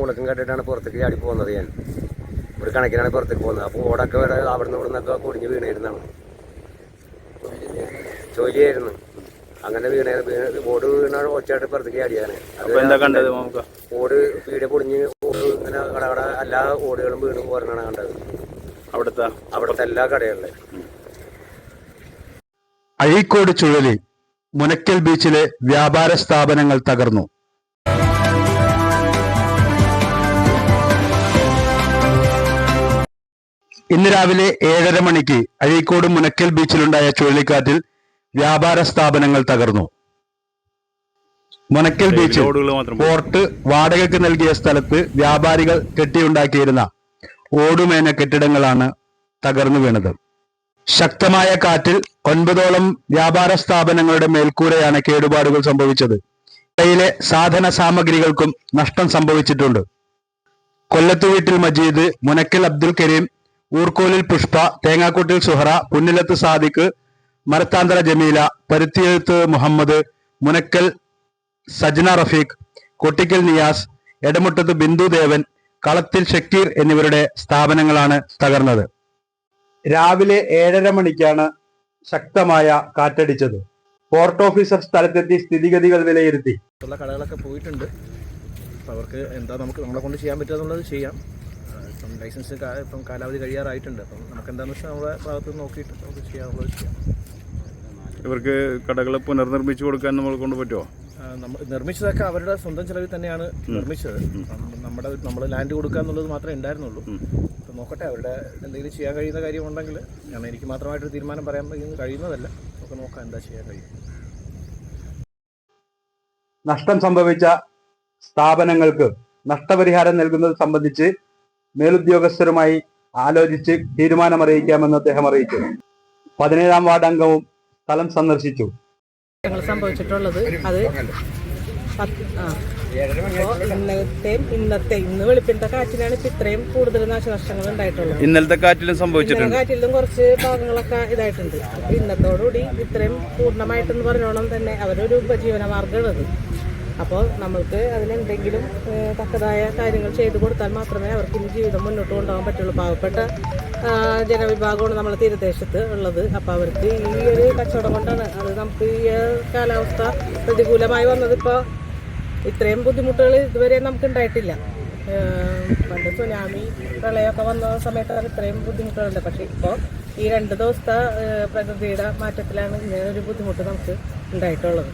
മൂലക്കും കണ്ടിട്ടാണ് പുറത്തേക്ക് ചാടി പോകുന്നത് ഞാൻ. ഒരു കണക്കിനാണ് പുറത്തേക്ക് പോകുന്നത്. അപ്പോൾ ഓടൊക്കെ വരെ അവിടുന്ന് ഇവിടുന്നൊക്കെ കുടിഞ്ഞ് വീണിരുന്നാണ് ജോലിയായിരുന്നു. അങ്ങനെ വീണ വീണ് ഓട് വീണ ഒച്ചയായിട്ട് പുറത്തേക്ക് ചാടിയാണ് അപ്പൊ എന്താ കണ്ടത് നമുക്ക് ഓട് വീട് പൊടിഞ്ഞ് ഓട് ഇങ്ങനെ കടകട എല്ലാ ഓടുകളും വീണും പോരണാണ് കണ്ടത്. അവിടുത്തെ? അവിടുത്തെ എല്ലാ കടകളിലും. അഴീക്കോട് ചുഴലി മുനക്കൽ ബീച്ചിലെ വ്യാപാര സ്ഥാപനങ്ങൾ തകർന്നു. ഇന്ന് രാവിലെ ഏഴര മണിക്ക് അഴീക്കോട് മുനക്കൽ ബീച്ചിലുണ്ടായ ചുഴലിക്കാറ്റിൽ വ്യാപാര സ്ഥാപനങ്ങൾ തകർന്നു. മുനക്കൽ ബീച്ച്. പോർട്ട് വാടകയ്ക്ക് നൽകിയ സ്ഥലത്ത് വ്യാപാരികൾ കെട്ടിയുണ്ടാക്കിയിരുന്ന ഓടുമേന കെട്ടിടങ്ങളാണ് തകർന്നു വീണത്. ശക്തമായ കാറ്റിൽ ഒൻപതോളം വ്യാപാര സ്ഥാപനങ്ങളുടെ മേൽക്കൂരയാണ് കേടുപാടുകൾ സംഭവിച്ചത്. ഇടയിലെ സാധന സാമഗ്രികൾക്കും നഷ്ടം സംഭവിച്ചിട്ടുണ്ട്. കൊല്ലത്തു വീട്ടിൽ മജീദ് മുനക്കൽ അബ്ദുൽ കരീം ഊർക്കോലിൽ പുഷ്പ തേങ്ങാക്കുട്ടിൽ സുഹറ പുന്നിലത്ത് സാദിഖ് മരത്താന്തര ജമീല പരുത്തിയെഴുത്ത് മുഹമ്മദ് മുനക്കൽ സജ്ന റഫീഖ് കൊട്ടിക്കൽ നിയാസ് എടമുട്ടത്ത് ബിന്ദു ദേവൻ കളത്തിൽ ഷക്കീർ എന്നിവരുടെ സ്ഥാപനങ്ങളാണ് തകർന്നത്. രാവിലെ ഏഴര മണിക്കാണ് ശക്തമായ കാറ്റടിച്ചത്. പോർട്ട് ഓഫീസർ സ്ഥലത്തെത്തി സ്ഥിതിഗതികൾ വിലയിരുത്തി. കടകളൊക്കെ പോയിട്ടുണ്ട്. അവർക്ക് എന്താ നമുക്ക് നമ്മളെ കൊണ്ട് ചെയ്യാൻ പറ്റുക എന്നുള്ളത് ചെയ്യാം. ആ, ഇപ്പം ലൈസൻസ് ഇപ്പം കാലാവധി കഴിയാറായിട്ടുണ്ട്. അപ്പം നമുക്ക് എന്താണെന്ന് വെച്ചാൽ നമ്മുടെ ഭാഗത്ത് നോക്കിയിട്ട് നമുക്ക് ചെയ്യാനുള്ളത് ചെയ്യാം. ഇവർക്ക് കടകളെ പുനർനിർമ്മിച്ചു കൊടുക്കാൻ നമ്മൾ കൊണ്ട് പറ്റുമോ നമ്മൾ നിർമ്മിച്ചതൊക്കെ അവരുടെ സ്വന്തം ചിലവിൽ തന്നെയാണ് നിർമ്മിച്ചത്. അപ്പം നമ്മുടെ നമ്മൾ ലാൻഡ് കൊടുക്കുക എന്നുള്ളത് മാത്രമേ ഉണ്ടായിരുന്നുള്ളൂ. അപ്പം നോക്കട്ടെ അവരുടെ എന്തെങ്കിലും ചെയ്യാൻ കഴിയുന്ന കാര്യമുണ്ടെങ്കിൽ ഞാൻ എനിക്ക് മാത്രമായിട്ടൊരു തീരുമാനം പറയാൻ കഴിയുന്ന- കഴിയുന്നതല്ല. നമുക്ക് നോക്കാം എന്താ ചെയ്യാൻ കഴിയും. നഷ്ടം സംഭവിച്ച സ്ഥാപനങ്ങൾക്ക് നഷ്ടപരിഹാരം നൽകുന്നത് സംബന്ധിച്ച് മേലുദ്യോഗസ്ഥരുമായി ആലോചിച്ച് തീരുമാനമറിയിക്കാമെന്ന് അദ്ദേഹം അറിയിച്ചു. പതിനേഴാം വാർഡ് അംഗവും സ്ഥലം സന്ദർശിച്ചു. സംഭവിച്ചിട്ടുള്ളത് അത് ഇന്നത്തെ ഇന്നത്തെ ഇന്ന് കാറ്റിലാണ് ഇപ്പൊ ഇത്രയും കൂടുതൽ നാശനഷ്ടങ്ങൾ ഉണ്ടായിട്ടുള്ളത്. ഇന്നലത്തെ കാറ്റിലും സംഭവിച്ചിട്ടുണ്ട്. കാറ്റിലും കുറച്ച് ഭാഗങ്ങളൊക്കെ ഇതായിട്ടുണ്ട്. അപ്പൊ ഇന്നത്തോടുകൂടി ഇത്രയും പൂർണമായിട്ടെന്ന് പറഞ്ഞോളം തന്നെ അവരൊരു ഉപജീവന മാർഗമാണത് അപ്പോൾ നമ്മൾക്ക് അതിനെന്തെങ്കിലും തക്കതായ കാര്യങ്ങൾ ചെയ്തു കൊടുത്താൽ മാത്രമേ അവർക്ക് ഇനി ജീവിതം മുന്നോട്ട് കൊണ്ടുപോകാൻ പറ്റുള്ളൂ. പാവപ്പെട്ട ജനവിഭാഗമാണ് നമ്മളെ തീരദേശത്ത് ഉള്ളത്. അപ്പോൾ അവർക്ക് ഈ ഒരു കച്ചവടം കൊണ്ടാണ് അത് നമുക്ക് ഈ കാലാവസ്ഥ പ്രതികൂലമായി വന്നതിപ്പോൾ ഇത്രയും ബുദ്ധിമുട്ടുകൾ ഇതുവരെ നമുക്ക് ഉണ്ടായിട്ടില്ല. പണ്ട് സുനാമി പ്രളയമൊക്കെ വന്ന സമയത്താണ് ഇത്രയും ബുദ്ധിമുട്ടുകളുണ്ട് പക്ഷേ ഇപ്പോൾ ഈ രണ്ട് ദിവസത്തെ പ്രകൃതിയുടെ മാറ്റത്തിലാണ് ഇങ്ങനെ ഒരു ബുദ്ധിമുട്ട് നമുക്ക് ഉണ്ടായിട്ടുള്ളത്.